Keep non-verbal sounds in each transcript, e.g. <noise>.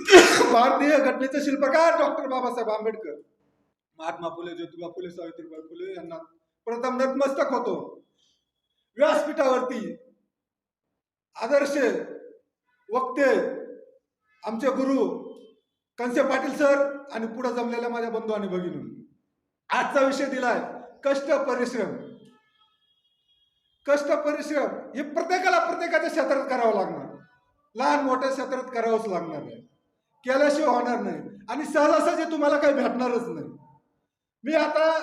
<coughs> भारतीय घटनेचे शिल्पकार डॉक्टर बाबासाहेब आंबेडकर. महात्मा फुले ज्योतिबा फुले सावित्रीबाई फुले यांना प्रथम नतमस्तक होतो. व्यासपीठावरती आदर्श वक्ते आमचे गुरु कंसे पाटील सर आणि पुढे जमलेल्या माझ्या बंधू आणि भगिनी. आजचा विषय दिलाय कष्ट परिश्रम. कष्ट परिश्रम हे प्रत्येकाला प्रत्येकाच्या क्षेत्रात करावं लागणार. लहान मोठ्या क्षेत्रात करावंच लागणार आहे. केल्याशिवाय होणार नाही. आणि सहजासहजी तुम्हाला काही भेटणारच नाही. मी आता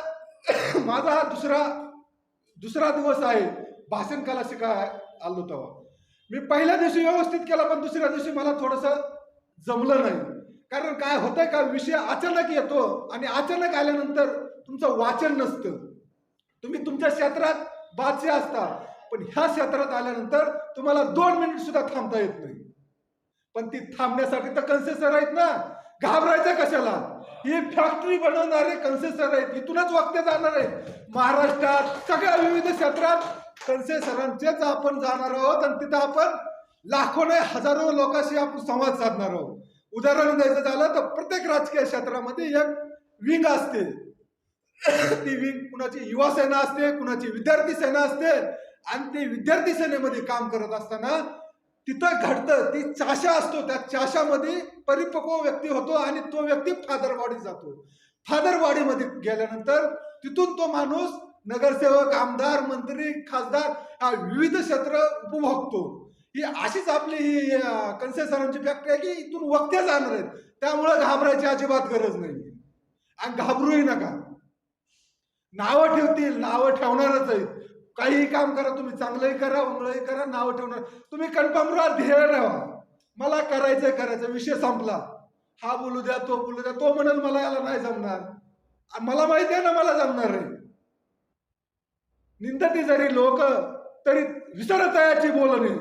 <coughs> माझा हा दुसरा दुसरा दिवस आहे. भाषण कला शिकाय आलो तेव्हा. मी पहिल्या दिवशी व्यवस्थित केला पण दुसऱ्या दिवशी मला थोडंसं जमलं नाही. कारण काय होतंय का विषय अचानक येतो आणि अचानक आल्यानंतर तुमचं वाचन नसतं. तुम्ही तुमच्या क्षेत्रात बादशे असता पण ह्या क्षेत्रात आल्यानंतर तुम्हाला दोन मिनिट सुद्धा थांबता येत नाही. पण ती थांबण्यासाठी तर कन्सेसर आहेत ना. घाबरायचं कशाला? ही फॅक्टरी बनवणारे कन्सेसर आहेत. इथूनच वक्ते जाणार आहेत. महाराष्ट्रात सगळ्या विविध क्षेत्रात कन्सेसरांचेच आपण जाणार आहोत आणि तिथं आपण लाखो नाही हजारो लोकांशी आपण संवाद साधणार आहोत. उदाहरण द्यायचं झालं तर प्रत्येक राजकीय क्षेत्रामध्ये एक विंग असते. ती विंग कुणाची युवा सेना असते कुणाची विद्यार्थी सेना असते. आणि ते विद्यार्थी सेनेमध्ये काम करत असताना तिथं घडतं ती चाशा असतो त्या चाशामध्ये परिपक्व व्यक्ती होतो आणि तो व्यक्ती फादरवाडीत जातो. फादरवाडीमध्ये गेल्यानंतर तिथून तो माणूस नगरसेवक आमदार मंत्री खासदार हा विविध क्षेत्र उपभोगतो. ही अशीच आपली ही कन्सेसरांची फॅक्टरी आहे की इथून वक्त्या जाणार आहेत. त्यामुळं घाबरायची अजिबात गरज नाही. आणि घाबरूही नका. नावं ठेवतील नावं ठेवणारच आहेत. काहीही काम करा तुम्ही चांगलंही करा उंगळही करा नावं ठेवणार. तुम्ही कन्फर्म राहा ध्येय राहा. मला करायचंय करायचं विषय संपला. हा बोलू द्या तो बोलू द्या तो म्हणेल मला याला नाही जमणार. मला माहिती आहे ना मला जमणार आहे. निंदते जरी लोक तरी विसरत याची बोलणे.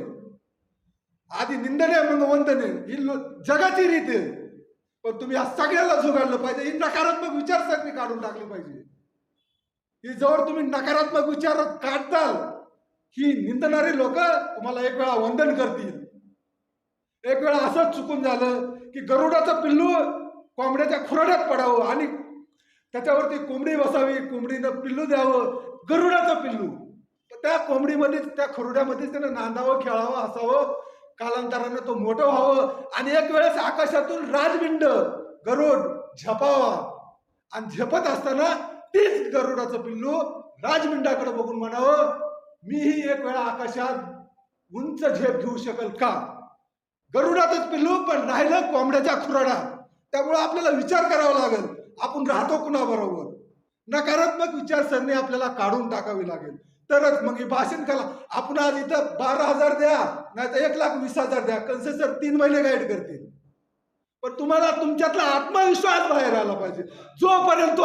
आधी निंदने मग वंदने. ही जगाची रीत आहे. पण तुम्ही या सगळ्याला झुगाडलं पाहिजे. ही नकारात्मक विचारसरणी काढून टाकली पाहिजे. ही जवळ तुम्ही नकारात्मक विचार काढताल ही निंदणारी लोक तुम्हाला एक वेळा वंदन करतील. एक वेळा असंच चुकून झालं की गरुडाचं पिल्लू कोंबड्याच्या खुराड्यात पडावं आणि त्याच्यावरती कोंबडी बसावी कोंबडीनं पिल्लू द्यावं गरुडाचं पिल्लू. तर त्या कोंबडीमध्ये त्या खुरड्यामध्ये त्यानं नांदावं खेळावं असावं कालांतरानं तो मोठं व्हावं आणि एक वेळेस आकाशातून राजबिंड गरुड झपावा. आणि झेपत असताना तेच गरुडाचं पिल्लू राजमिंडाकडे बघून म्हणावं मीही एक वेळा आकाशात उंच झेप घेऊ शकेल का? गरुडातच पिल्लू पण राहिलं कोंबड्याच्या खुराडा. त्यामुळे आपल्याला विचार करावा लागेल. आपण राहतो कुणाबरोबर? नकारात्मक विचारसरणी आपल्याला काढून टाकावी लागेल. तरच मग हे भाषण करा. आपण आज इथं बारा हजार द्या नाही तर एक लाख वीस हजार द्या. कन्सेसर तीन महिने गाईड करतील. पण तुम्हाला तुमच्यातला आत्मविश्वास बाहेर आला पाहिजे. जोपर्यंत तो